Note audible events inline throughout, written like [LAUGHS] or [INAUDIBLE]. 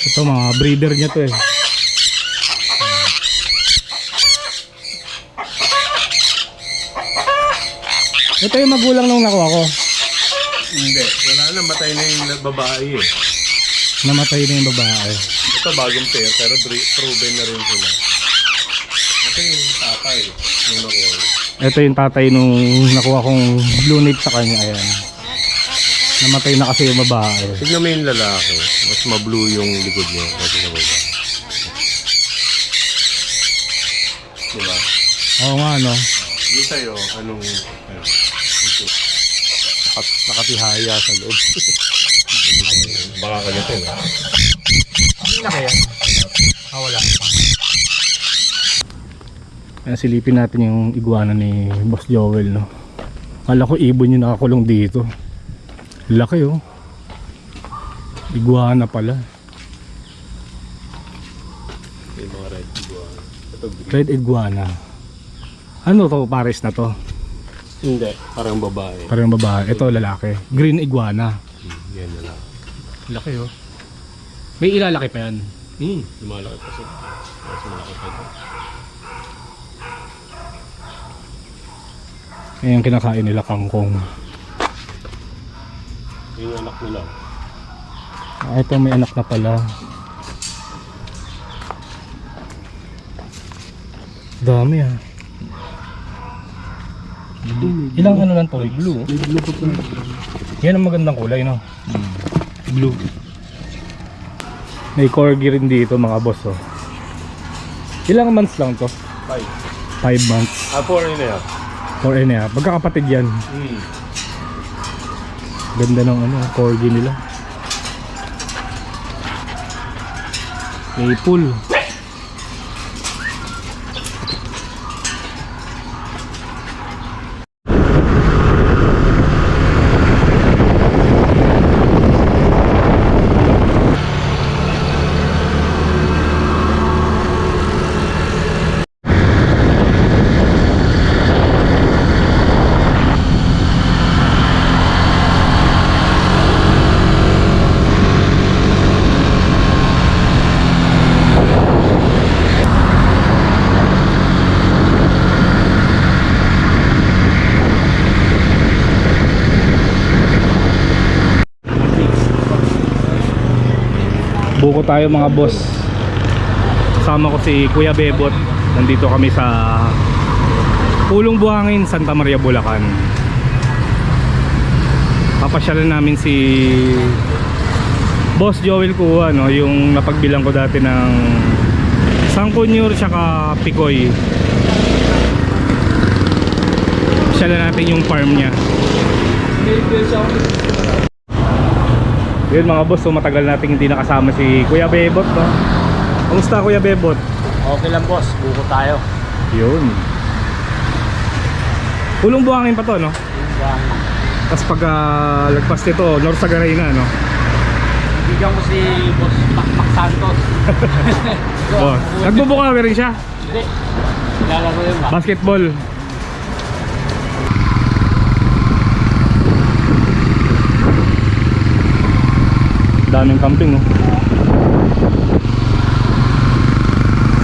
Ito mga breeder niya to eh. Ito yung magulang nung nakuha ko. Hindi. Wala na. Matay na yung babae eh. Namatay na yung babae. Ito bagong pair pero proven na rin sila. Ito yung tatay nung nakuha. Ito yung tatay nung nakuha kong blue nape sa kanya. Ayan. Namatay na kasi yung babae. Tignan mo yung lalaki. Mas ma-blue yung likod niya kasi sa baba. Diba? Oo nga no. Yung sa'yo, anong... Ano, ito. Nakat nakatihaya sa loob. [LAUGHS] Baka ganito eh. Hindi na kaya. Ah, wala pa. Ayan, silipin natin yung iguana ni Boss Joel, no? Kala ko ibon yung nakakulong dito. Laki, oh. Iguana pala. Yung mga red iguana. Ito green. Red iguana. Ano to, pares na to? Hindi. Parang babae. Parang babae. Ito, lalaki. Green iguana. Hmm, yan na lang. Laki, oh. May ilalaki pa yan. Hmm. Lumalaki pa siya. Mas malaki pa ito. Ayan yung kinakain nila kangkong. Yung anak nila. Ah, ito may anak na pala. Dami ah. Ilang ano lang to? Blue. Blue pa Yan ang magandang kulay no. Blue. May corgi rin dito mga boss oh. Ilang months lang to? Five. 5 months. Ah, four yun na yan. Or ano yan. Magkakapatid yan. Hmm. Ganda ng ano, corgi nila. Maple. Buko tayo mga boss. Kasama ko si Kuya Bebot. Nandito kami sa Pulong Buhangin, Santa Maria, Bulacan. Papasyalan namin si Boss Joel Kuha, no, yung napagbilang ko dati ng Sangkunyur tsaka Pikoy. Pasyalan natin yung farm niya. Yun mga boss, so matagal nating hindi nakasama si Kuya Bebot, no? Kamusta Kuya Bebot? Okay lang boss, buko tayo. Yun. Pulong buhangin pa to, no? Tapos pag ah, lagpas nito, North Sagaray na, no? Bigyan ko si boss Pakpak Santos. [LAUGHS] Oh, nagbubuka rin siya. Hindi. Kilala ko yun ba? Basketball. Daming camping, no?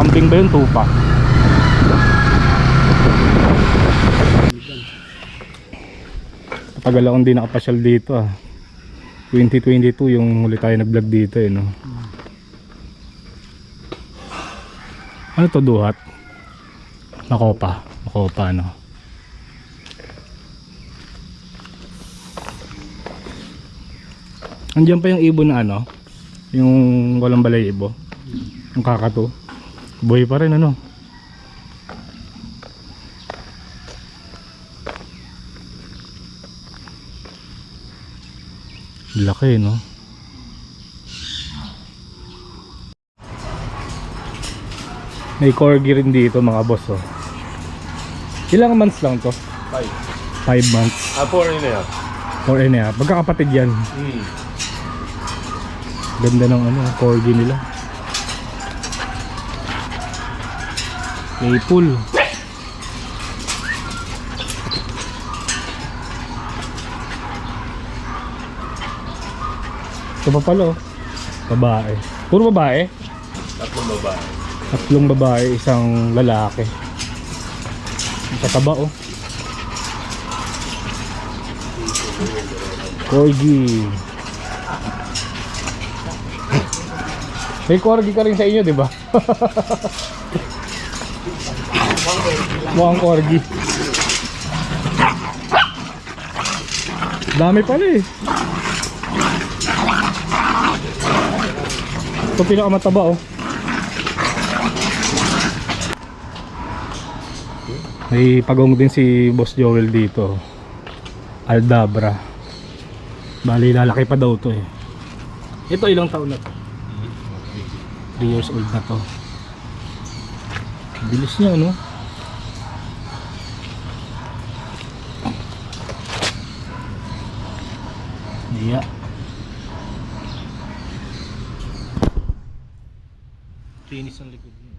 Camping ba yun? Tupa. Tagal akong di nakapasyal dito ah. 2022 yung huli tayo nag-vlog dito eh no. Ano to duhat? Nakopa. Nakopa no. Andiyan pa yung ibon na ano? Yung walang balay ibo. Yung kakato. Buhay pa rin ano? Laki no? May corgi rin dito mga boss oh. Ilang months lang to? Five. 5 months Ah, four yun na yan. or ano yan, magkakapatid yan Hmm. Ganda ng ano, corgi nila Maple Ito pa pala oh Babae. Puro babae? Tatlong babae. Tatlong babae, isang lalaki. Kataba oh. Corgi. May corgi ka rin sa inyo, di ba? Mukhang corgi. Dami pala eh. Ito pinakamataba oh. May pagong din si Boss Joel dito. Aldabra. Bali, lalaki pa daw to eh. Ito ilang taon na to? 3 years old na to. Bilis niya, no? Iya. Tinis ang likod niya.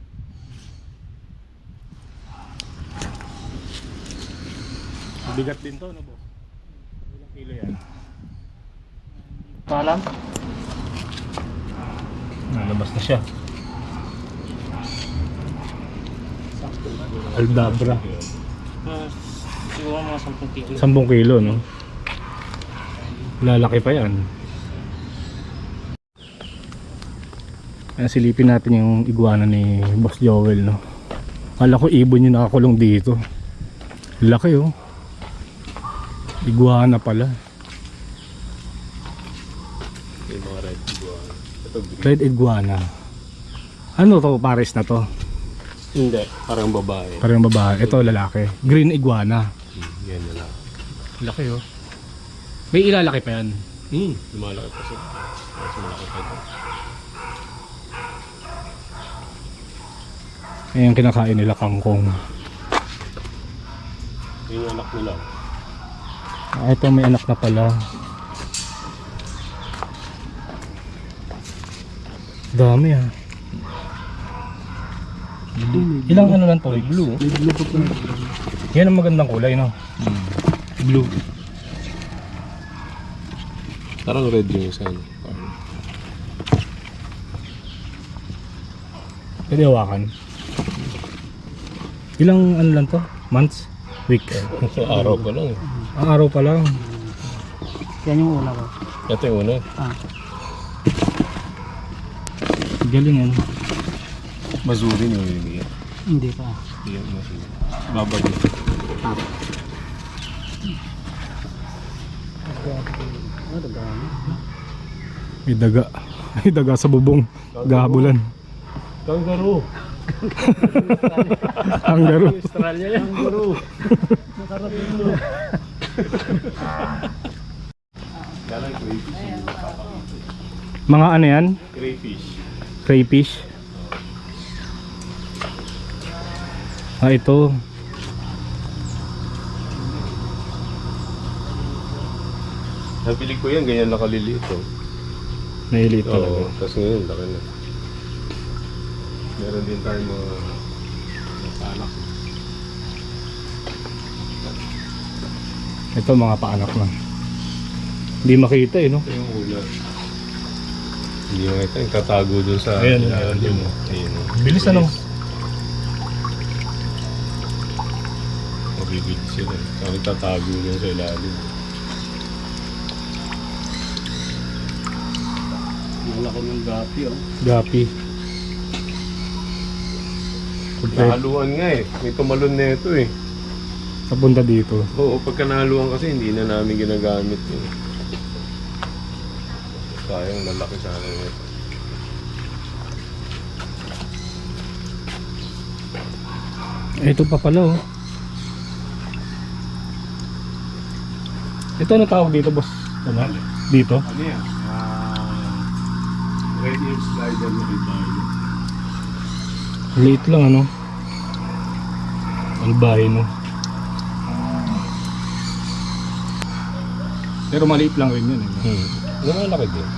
Bigat din to, no, boss? Ilang kilo yan? Palam? Nalabas na siya. Aldabra. Uh, siguro mga 10 kilo. 10 kilo, no? Lalaki pa yan. Silipin natin yung iguana ni Boss Joel, no? Kala ko ibon yung nakakulong dito. Laki, oh. Iguana pala. Yung mga red. Red iguana. Ano to, pares na to? Hindi, parang babae. Parang babae. Ito, lalaki. Green iguana. Hmm, yan na lang. Laki, oh. May ilalaki pa yan. Hmm, lumalaki pa siya. Mas malaki pa ito. Ayan yung kinakain nila kangkong. Yung anak nila. Ah, ito may anak na pala. Dami ah. Ilang ano lang to? Blue. blue po Yan ang magandang kulay no? Blue. Parang red yung isa. ano. Pwede hawakan. Ilang ano lang to? Months? So, araw pa lang. eh. Ah, araw pa lang. Yan yung una ko. Ito yung una. Ah. Galing yan. Mazuri yung yung Hindi pa. Yung mazuri. Babagi. Ah. Ano ba? May daga. [LAUGHS] May daga sa bubong. Gahabulan. Kangaroo. Kangaroo. Australia yan. Kangaroo. Crayfish? Mga ano yan? Crayfish. Ah, ito. Nabili ko yan, ganyan nakaliliit. Oh. Nailiit talaga. tapos ngayon, laki na. Meron din tayo mga anak. Ito mga paanak na. Hindi makita eh, no? Ito yung ulat. Hindi mo ito, yung tatago dun sa Ayan, ilalim. ayan. Ayun, oh. Bilis ano? Mabibilis sila. Saka nagtatago dun sa ilalim. Malaki ng gapi oh. Gapi. Kompleto. Nahaluan nga eh. May tumalon na ito eh. Sa punta dito. Oo, pagka nahaluan kasi hindi na namin ginagamit yun. Sayang lalaki sana nito. Ito pa pala oh. Ito ano tawag dito, boss? Ano? Dito? Ano yan? Ah, red ear slider na albino. Liit lang ano? Albino. Pero maliit lang rin yun eh. Hmm. Lumalaki din.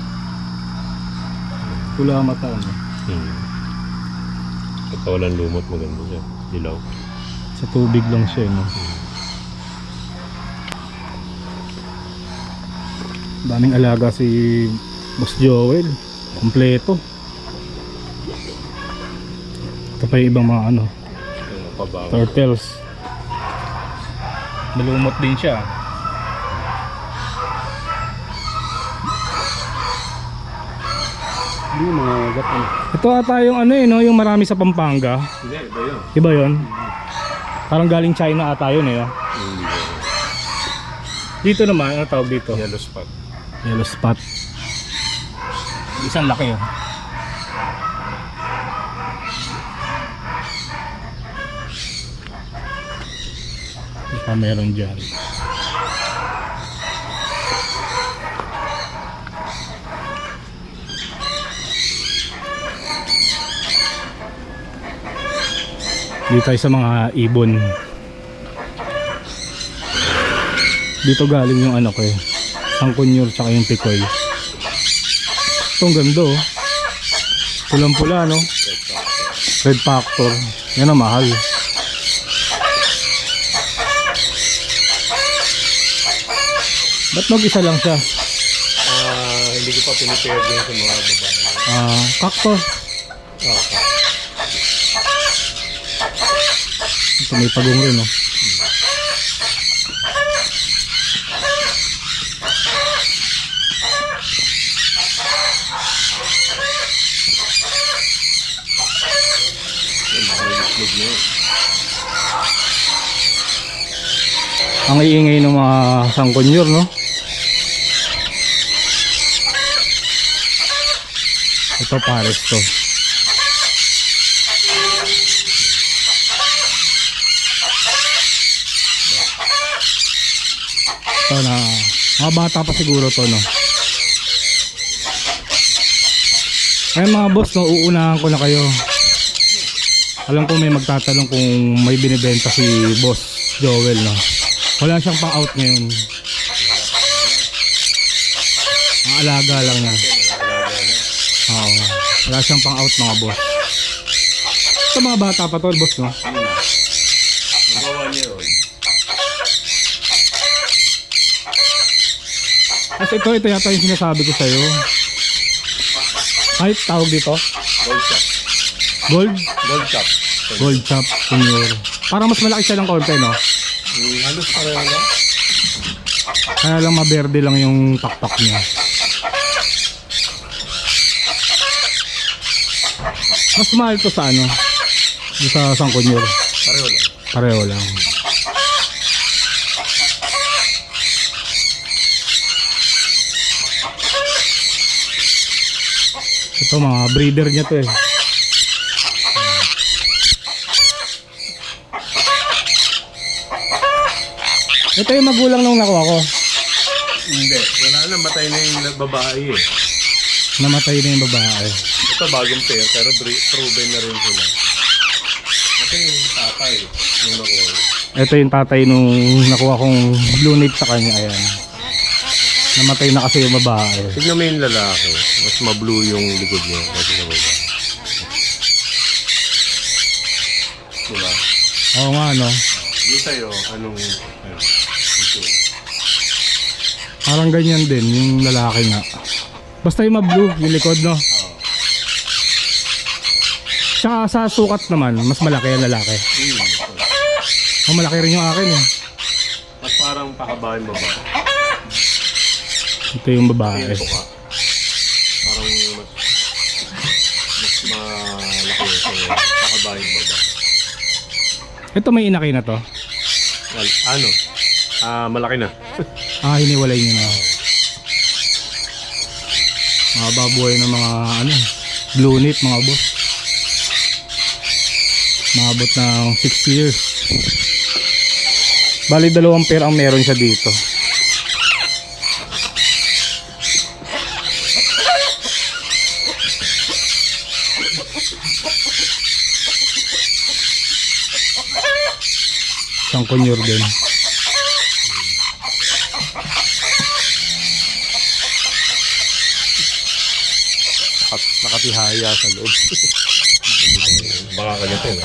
Pula mata ano? Hmm. Pagka walang lumot, maganda siya. Dilaw. Sa tubig lang siya no? Daming alaga si Boss Joel. Kompleto. Ito pa yung ibang mga ano, turtles. Malumot din siya. Yung mga gatan? Ito ata yung ano eh, no? yung marami sa Pampanga. Hindi, iba yun. Iba yon? Parang galing China ata yun eh. no? Hindi yun. Dito naman, ano tawag dito? Yellow spot. Yellow spot. Isang laki oh. Pa meron dyan? Dito tayo sa mga ibon. Dito galing yung ano ko eh. Sangkunyor tsaka yung pikoy. Ito ang ganda oh. Pulang pula no. Red Factor. Yan ang mahal. Ba't mag-isa lang siya? Ah, hindi ko pa pinipare din sa mga babae. Ah, cactus. Ah, Ito may pagong rin no. yun. Ang iingay ng mga sangkunyor no. Ito pares to. Ito na, mga bata pa siguro to no. Ay mga boss no, uunahan ko na kayo. Alam ko may magtatanong kung may binibenta si boss Joel no. Wala siyang pang out ngayon. Ang alaga lang niya. Oo. Wala siyang pang out mga boss. Ito mga bata pa to boss no. Magawa niya yun. Kasi ito, ito yata yung sinasabi ko sa'yo. Kahit tawag dito? Gold chop. Gold? Gold chop. Gold chop, senior. Para mas malaki siya ng konti, no? Hmm, halos pareho lang. Kaya lang maberde lang yung taktak niya. Mas mahal to sa ano? Sa Sangkunyor. Pareho lang. Pareho lang. Ito mga breeder niya to eh. Ito yung magulang nung nakuha ko. Hindi. Wala na. Matay na yung babae eh. Namatay na yung babae. Ito bagong pair pero proven na rin sila. Ito yung tatay. Nung nakuha. Ito yung tatay nung nakuha kong blue nape sa kanya. Ayan. Namatay na kasi yung babae. Tignan mo yung lalaki. Mas ma-blue yung likod niya kasi sa baba. Diba? Oo nga no. Yung sa'yo, anong... Ano? Ito. Parang ganyan din yung lalaki nga. Basta yung ma-blue, yung likod no. Tsaka sa sukat naman, mas malaki yung lalaki. Hmm. Oh, malaki rin yung akin eh. Mas parang pakabahin baba. Ito yung babae. Ito ka. Parang mas... Mas malaki sa pakabahin baba. Ito may inakay na to. Well, ano? Ah, malaki na. [LAUGHS] Ah, hiniwalay niya na. Mga baboy ng mga ano, blue nip mga boss. Maabot ng 6 years. Bali dalawang pair ang meron siya dito. Kunyor din. Nakat nakatihaya sa loob. [LAUGHS] Baka ganito eh.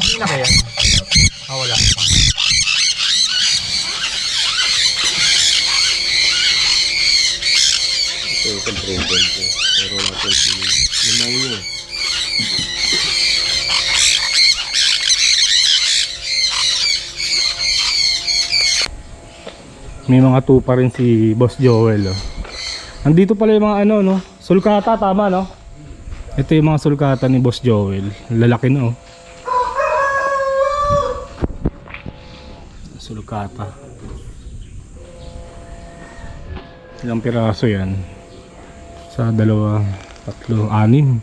Ano na kaya? Ah, wala. Ito yung proven ko. Pero wala pa yung Yun May mga tupa rin si Boss Joel. Oh. Andito pala yung mga ano, no? Sulkata, tama, no? Ito yung mga sulkata ni Boss Joel. Lalaki na, oh. Sulkata. Ilang piraso yan? Sa dalawa, tatlo, anim.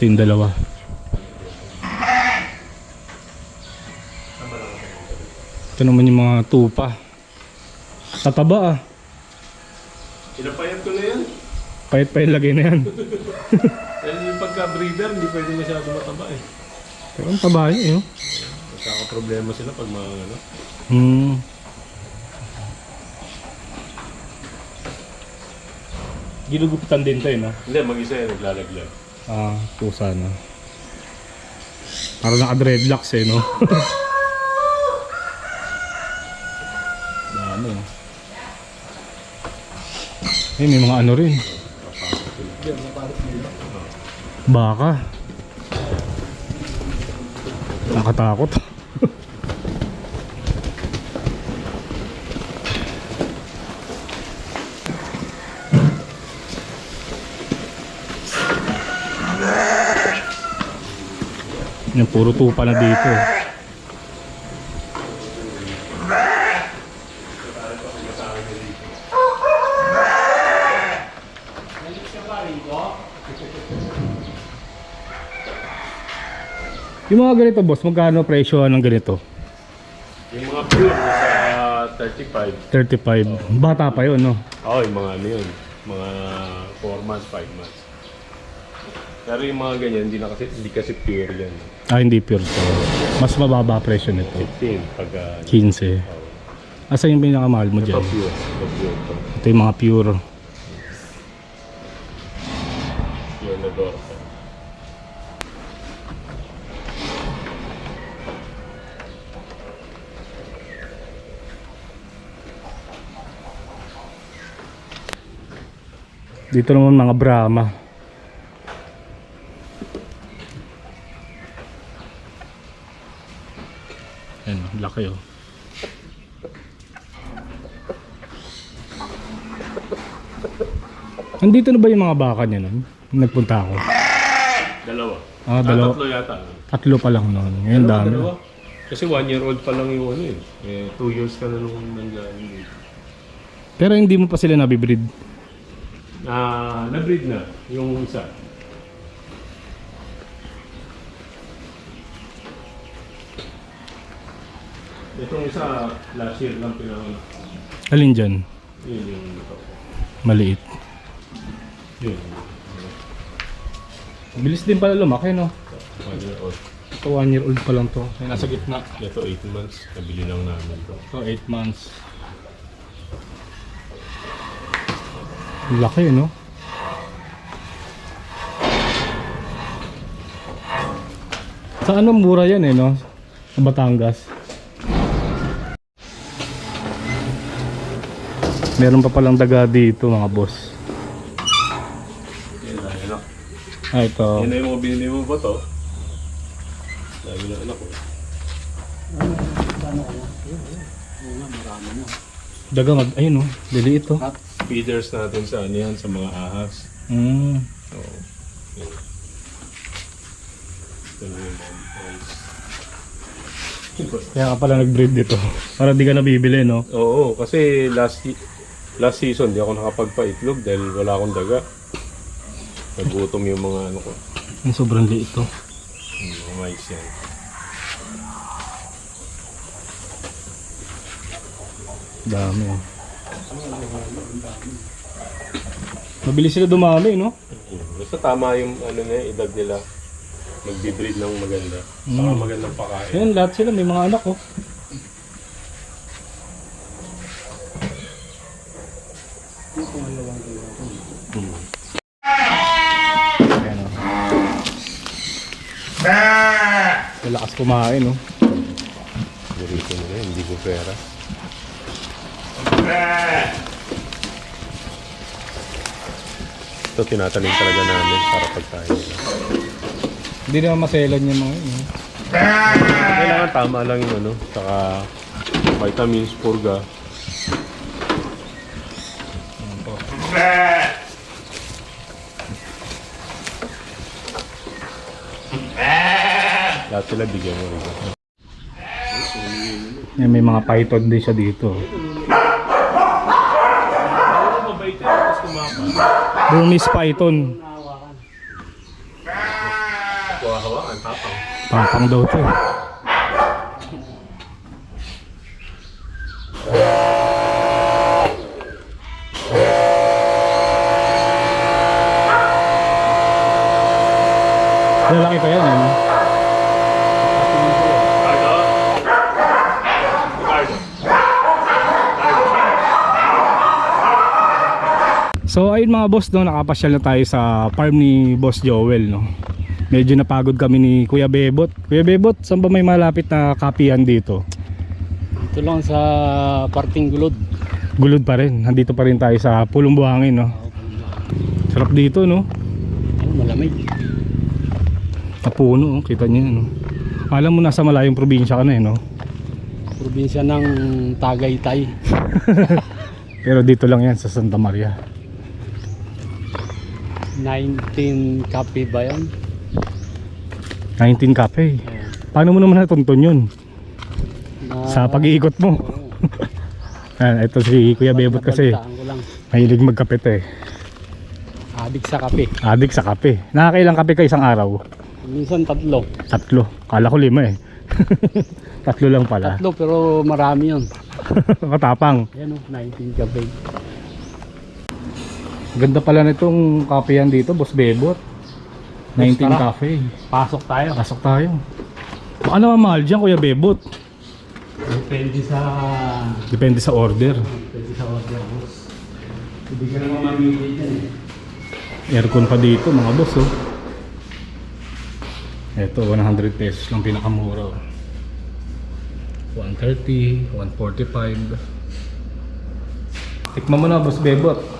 Ito dalawa. Ito naman yung mga tupa. Sa taba ah. Pinapayat ko na yan. Pahit pa yung lagay na yan. [LAUGHS] Dahil yung pagka-breeder, hindi pwede masyado mataba eh. Pero ang taba niya eh. oh. Magkaka-problema sila pag mga ano. Hmm. Ginugupitan din to eh, no? Hindi, mag-isa yan, naglalaglag. Ah, pusa na. Parang naka-dreadlocks eh, no? [LAUGHS] Dami oh. Eh, may mga ano rin. Baka. Nakatakot. [LAUGHS] Yung puro tupa na dito. Yung mga ganito boss, magkano presyo ng ganito? Yung mga pure, nasa 35. 35. Bata pa yun, no? Oo, yung mga ano yun. Mga 4 months, 5 months. Pero yung mga ganyan, hindi, na kasi, hindi kasi pure yan. Ah, hindi pure to. Mas mababa presyo nito. 15 pag uh, 15. Asa yung pinakamahal mo ito dyan? pure. Ito pure to. Ito yung mga pure. Pure na Dorsa. Dito naman mga Brahma. Yan, laki oh. Andito na ba yung mga baka niya nun? Nagpunta ako. Dalawa. Ah, dalawa. tatlo yata. Tatlo pa lang nun. Ngayon Dalawa, dami. dalawa. Kasi 1 year old pa lang yung ano eh. Eh, 2 years ka na nung nanggaling dito. Pero hindi mo pa sila nabibreed. Ah, na-breed na yung isa. Itong isa, last year lang pinanganak. Alin dyan? Yun yung ito. Maliit. Yun. Bilis din pala lumaki no? One year old. Ito one year old pa lang to. Ay, nasa gitna. Ito 8 months. Nabili lang namin to. So, 8 months. Laki, no? Sa ano mura yan eh, no? Sa Batangas. Meron pa palang daga dito, mga boss. Yan na, na. Ah, ito. Yan na yung mga binili mo ba to? Sabi ng anak ko. Daga, mag, ayun, no? Liliit, oh. Feeders natin sa ano yan, sa mga ahas. Mm. Oo. Yan. Ito na yung mga Kaya ka pala nag-breed dito. Para di ka nabibili, no? Oo, kasi last last season di ako nakapagpa-itlog dahil wala akong daga. Nagutom yung mga ano ko, Yung sobrang liit, to. yung mga mais yan. Dami. Mabilis sila dumami, no? Basta tama yung ano na yung edad nila. Magbi-breed ng maganda. Saka magandang pakain. Yan, lahat sila may mga anak, oh. Ayan, oh. Malakas kumain, oh. Burrito nila, hindi ko pera. Ito tinatanim talaga namin para pagkain. Hindi naman maselan yung mga yun. Kailangan tama lang yung ano, saka vitamins, purga. Lahat sila bigyan mo rin. May mga python din siya dito. Mabait yan, tapos kumapa. Burmese python. Kuha-hawakan, tapang. Pampang daw to. eh. Mga boss no, nakapasyal na tayo sa farm ni Boss Joel no. Medyo napagod kami ni Kuya Bebot. Kuya Bebot, saan ba may malapit na kapihan dito? Ito lang sa parting gulod. Gulod pa rin. Nandito pa rin tayo sa Pulong Buhangin no. Sarap dito no. Ano, malamig. Napuno, oh. kita niyo no. Alam mo nasa malayong probinsya ka na eh no. Probinsya ng Tagaytay. [LAUGHS] Pero dito lang yan sa Santa Maria. 19 copy ba yan? 19 Cafe. Paano mo naman natuntun yun? Na, Sa pag-iikot mo. [LAUGHS] Ah, ito si Kuya Bebot kasi mahilig magkape to eh. Adik sa kape. Adik sa kape. Nakakailang kape ka isang araw? Minsan tatlo. Tatlo. Kala ko lima eh. [LAUGHS] Tatlo lang pala. Tatlo pero marami yun. Katapang. Yan o, 19 kape. Ganda pala nitong yan dito, Boss Bebot. 19 Tara. cafe. Pasok tayo. Pasok tayo. Baka naman mahal dyan, Kuya Bebot. Depende sa... Depende sa order. Depende sa order boss. Hindi ka naman mamili dyan eh. Aircon pa dito, mga boss, oh. Ito, 100 pesos lang pinakamura. oh. 130, 145. Tikman mo na, Boss Bebot.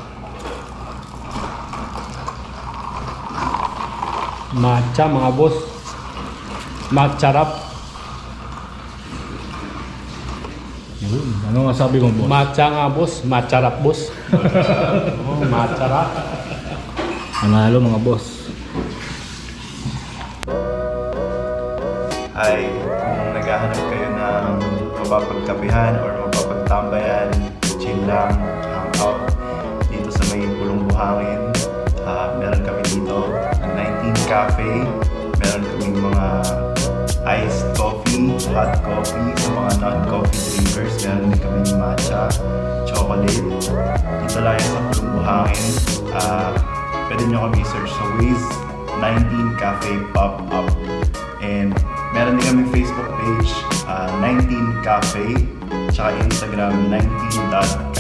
Matcha mga boss. Matcha rap. Yun. Ano nga sabi mo, boss? Matcha nga boss. Matcha rap boss. [LAUGHS] oh, matcha rap. Nanalo, mga boss. ay kung naghahanap kayo ng mapapagkapihan or mapapagtambayan, chill lang, hang out dito sa may pulong buhangin. Cafe. Meron kaming mga iced coffee, hot coffee sa mga non-coffee drinkers. Meron din kami matcha, chocolate. Dito lang sa pulong buhangin. Ah, pwede nyo kami search sa Waze 19 Cafe Pop Up. And meron din kami Facebook page, ah, 19 Cafe, tsaka Instagram 19.cafe.